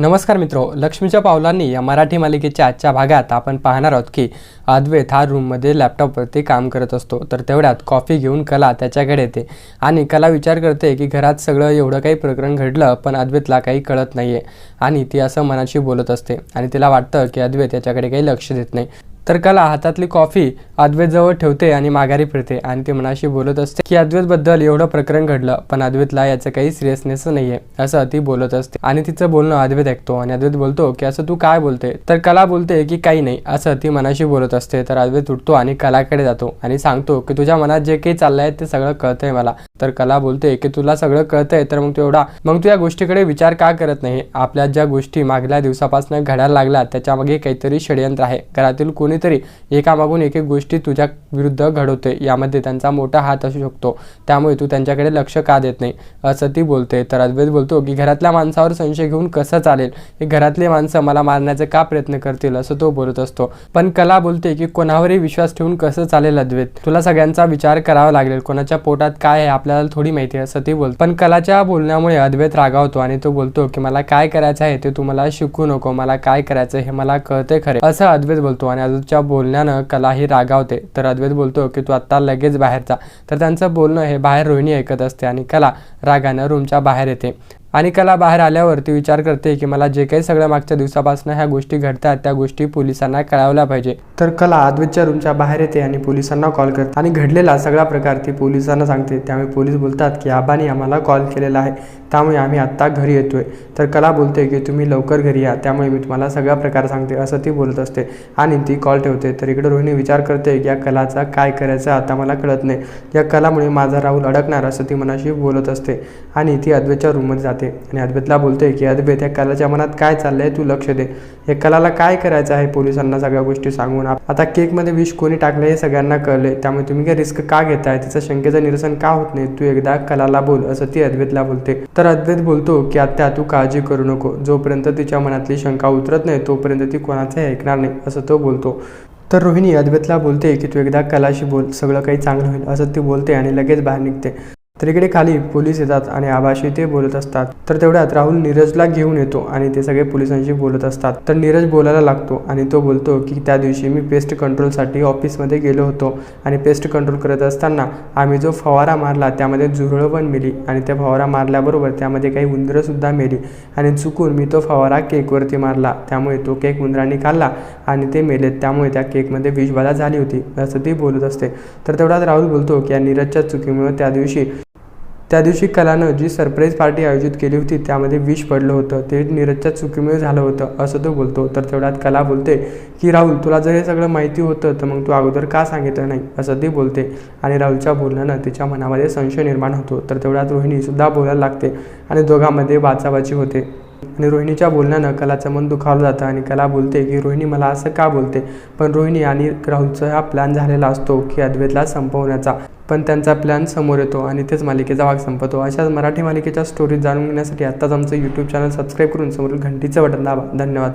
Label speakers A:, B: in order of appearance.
A: नमस्कार मित्रो लक्ष्मीच्या पावलांनी या मराठी मालिकेच्या आजच्या भागात आपण पाहणार आहोत की अद्वैत हा रूममध्ये लॅपटॉपवरती काम करत असतो. तर तेवढ्यात कॉफी घेऊन कला त्याच्याकडे येते. आणि कला विचार करते की घरात सगळं एवढं काही प्रकरण घडलं पण अद्वैतला काही कळत नाही आहे आणि ती असं मनाशी बोलत असते. आणि तिला वाटतं की अद्वैत याच्याकडे काही लक्ष देत नाही. तर कला हातातली कॉफी अद्वैतजवळ ठेवते आणि माघारी फिरते. आणि ती मनाशी बोलत असते की अद्वैतबद्दल एवढं प्रकरण घडलं पण अद्वैतला याचं काही सिरियसनेस नाहीये असं ती बोलत असते. आणि तिचं बोलणं अद्वैत ऐकतो आणि अद्वैत बोलतो की असं तू काय बोलते? तर कला बोलते की काही नाही असं ती मनाशी बोलत असते. तर अद्वैत उठतो आणि कलाकडे जातो आणि सांगतो की तुझ्या मनात जे काही चाललंय ते सगळं कळतंय मला. तर कला बोलते की तुला सगळं कळतंय तर मग तू एवढा मग तू या गोष्टीकडे विचार का करत नाही? आपल्या ज्या गोष्टी मागल्या दिवसापासून घडायला लागल्या त्याच्यामागे काहीतरी षडयंत्र आहे. घरातील कोणीतरी एकामागून एक एक गोष्टी तुझ्या विरुद्ध घडवते यामध्ये त्यांचा मोठा हात असू शकतो. त्यामुळे तू त्यांच्याकडे लक्ष का देत नाही? असं ती बोलते. तर अद्वैत बोलतो की घरातल्या माणसावर संशय घेऊन कसं चालेल? हे घरातले माणसं मला मारण्याचा का प्रयत्न करतील? असं तो बोलत असतो. पण कला बोलते की कोणावरही विश्वास ठेवून कसं चालेल अद्वैत? तुला सगळ्यांचा विचार करावा लागेल. कोणाच्या पोटात काय आहे आपल्याला थोडी माहिती आहे असं ती बोलते. पण कलाच्या बोलण्यामुळे अद्वैत रागावतो आणि तो बोलतो की मला काय करायचं आहे ते तू मला शिकू नको. मला काय करायचं हे मला कळते खरे. असं अद्वैत बोलतो आणि अद्वैतच्या बोलण्यानं कला ही रागावते. तर अद्वैत बोलतो की तू आत्ता लगेच बाहेर जा. तर त्यांचं बोलणं हे बाहेर रोहिणी ऐकत असते आणि कला रागानं रूमच्या बाहेर येते. आणि कला बाहेर आल्यावर ती विचार करते की मला जे काही सगळ्या मागच्या दिवसापासून ह्या गोष्टी घडतात त्या गोष्टी पोलिसांना कळवल्या पाहिजे. तर कला अद्वैतच्या रूमच्या बाहेर येते आणि पोलिसांना कॉल करते. आणि घडलेला सगळा प्रकार ती पोलिसांना सांगते. त्यामुळे पोलीस बोलतात की आबानी आम्हाला कॉल केलेला आहे. त्यामुळे आम्ही आत्ता घरी येतोय. तर कला बोलते की तुम्ही लवकर घरी या. त्यामुळे मी तुम्हाला सगळा प्रकार सांगते. असं ती बोलत असते. आणि ती कॉल ठेवते. तर इकडे रोहिणी विचार करते की या कलाचा काय करायचं आता मला कळत नाही. या कलामुळे माझा राहुल अडकणार. असं ती मनाशी बोलत असते. आणि ती अद्वेच्या रूममध्ये जाते. आणि अद्वैतला बोलते की अद्वैत या कलाच्या मनात काय चाललंय? तू लक्ष दे. या कलाला काय करायचं आहे? पोलिसांना सगळ्या गोष्टी सांगून आता केकमध्ये विष कोणी टाकलं हे सगळ्यांना कळले त्यामुळे तुम्ही काय रिस्क का घेताय? तिचं शंकेचं निरसन का होत नाही? तू एकदा कलाला बोल असं ती अद्वैतला बोलते. तर अद्वैत बोलतो की आत्या तू काळजी करू नको. जोपर्यंत तिच्या मनातली शंका उतरत नाही तोपर्यंत ती कोणाचं ऐकणार नाही असं तो बोलतो. तर रोहिणी अद्वैतला बोलते की तू एकदा कलाशी बोल. सगळं काही चांगलं होईल असं ती बोलते आणि लगेच बाहेर निघते. तर इकडे खाली पोलीस येतात आणि आबाशी ते बोलत असतात. तर तेवढ्यात राहुल नीरजला घेऊन येतो आणि ते सगळे पोलिसांशी बोलत असतात. तर नीरज बोलायला लागतो आणि तो बोलतो की त्या दिवशी मी पेस्ट कंट्रोलसाठी ऑफिसमध्ये गेलो होतो आणि पेस्ट कंट्रोल करत असताना आम्ही जो फवारा मारला त्यामध्ये झुरळं पण मेली आणि त्या फवारा मारल्याबरोबर त्यामध्ये काही उंदरंसुद्धा मेली आणि चुकून मी तो फवारा केकवरती मारला. त्यामुळे तो केक उंदरांनी खाल्ला आणि ते मेलेत. त्यामुळे त्या केकमध्ये विषबाधा झाली होती असं ती बोलत असते. तर तेवढ्यात राहुल बोलतो की या नीरजच्या चुकीमुळे त्या दिवशी त्या दिवशी कलानं जी सरप्राईज पार्टी आयोजित केली होती त्यामध्ये विष पडलं होतं. ते नीरजच्या चुकीमुळे झालं होतं असं तो बोलतो. तर तेवढ्यात कला बोलते की राहुल तुला जर हे सगळं माहिती होतं तर मग तू अगोदर का सांगितलं नाही? असं ती बोलते. आणि राहुलच्या बोलण्यानं तिच्या मनामध्ये संशय निर्माण होतो. तर तेवढ्यात रोहिणीसुद्धा बोलायला लागते आणि दोघांमध्ये वाचावाची होते. आणि रोहिणीच्या बोलण्यानं कलाचं मन दुखावलं जातं आणि कला बोलते की रोहिणी मला असं का बोलते? पण रोहिणी आणि राहुलचा हा प्लॅन झालेला असतो की अद्वैतला संपवण्याचा. पण त्यांचा प्लॅन समोर येतो आणि तेच मालिकेचा भाग संपतो. अशाच मराठी मालिकेच्या स्टोरीज जाणून घेण्यासाठी आत्ताच आमचं यूट्यूब चॅनल सबस्क्राईब करून समोरील घंटीचं बटन दाबा. धन्यवाद.